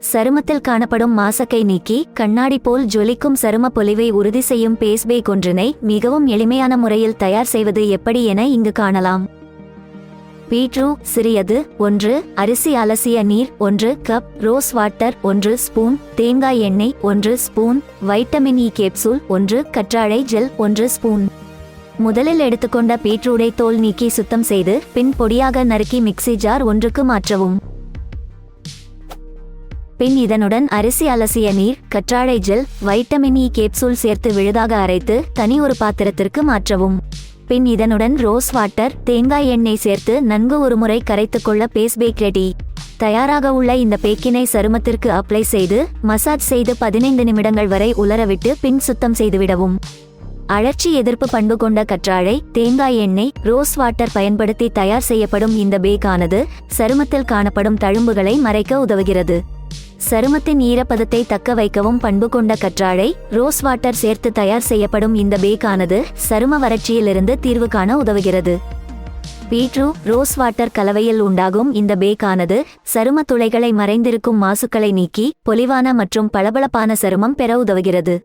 சருமத்தில் காணப்படும் மாசக்கை நீக்கி கண்ணாடி போல் ஜொலிக்கும் சரும பொலிவை உறுதி செய்யும் பேஸ்பேக் ஒன்றினை மிகவும் எளிமையான முறையில் தயார் செய்வது எப்படி என இங்கு காணலாம். பீட்ரூ சிறியது ஒன்று அரிசி அலசிய நீர் ஒன்று கப் ரோஸ் வாட்டர் ஒன்று ஸ்பூன் தேங்காய் எண்ணெய் ஒன்று ஸ்பூன் வைட்டமின் இ கேப்சூல் ஒன்று கற்றாழை ஜெல் ஒன்று ஸ்பூன். முதலில் எடுத்துக்கொண்ட பீட்ரூடை தோல் நீக்கி சுத்தம் செய்து பின் பொடியாக நறுக்கி மிக்ஸி ஜார் ஒன்றுக்கு மாற்றவும். பின் இதனுடன் அரிசி அலசிய நீர் கற்றாழை gel vitamin e E capsule சேர்த்து விழுதாக அரைத்து தனி ஒரு பாத்திரத்திற்கு மாற்றவும். பின் இதனுடன் ரோஸ் வாட்டர் தேங்காய் எண்ணெய் சேர்த்து நன்கு ஒருமுறை கரைத்துக்கொள்ள பேஸ் பேக் ரெடி. தயாராக உள்ள இந்த பேக்கினை சருமத்திற்கு அப்ளை செய்து மசாஜ் செய்து பதினைந்து நிமிடங்கள் வரை உலரவிட்டு பின் சுத்தம் செய்துவிடவும். அழற்சி எதிர்ப்பு பண்பு கொண்ட கற்றாழை தேங்காய் எண்ணெய் ரோஸ் வாட்டர் பயன்படுத்தி தயார் செய்யப்படும் இந்த பேக்கானது சருமத்தில் காணப்படும் தழும்புகளை மறைக்க உதவுகிறது. சருமத்தின் ஈரப்பதத்தை தக்க வைக்கவும் பண்பு கொண்ட கற்றாழை ரோஸ் வாட்டர் சேர்த்து தயார் செய்யப்படும் இந்த பேக்கானது சரும வறட்சியிலிருந்து தீர்வு காண உதவுகிறது. பீட்ரூ ரோஸ் வாட்டர் கலவையில் உண்டாகும் இந்த பேக்கானது சரும துளைகளை மறைந்திருக்கும் மாசுக்களை நீக்கி பொலிவான மற்றும் பளபளப்பான சருமம் பெற உதவுகிறது.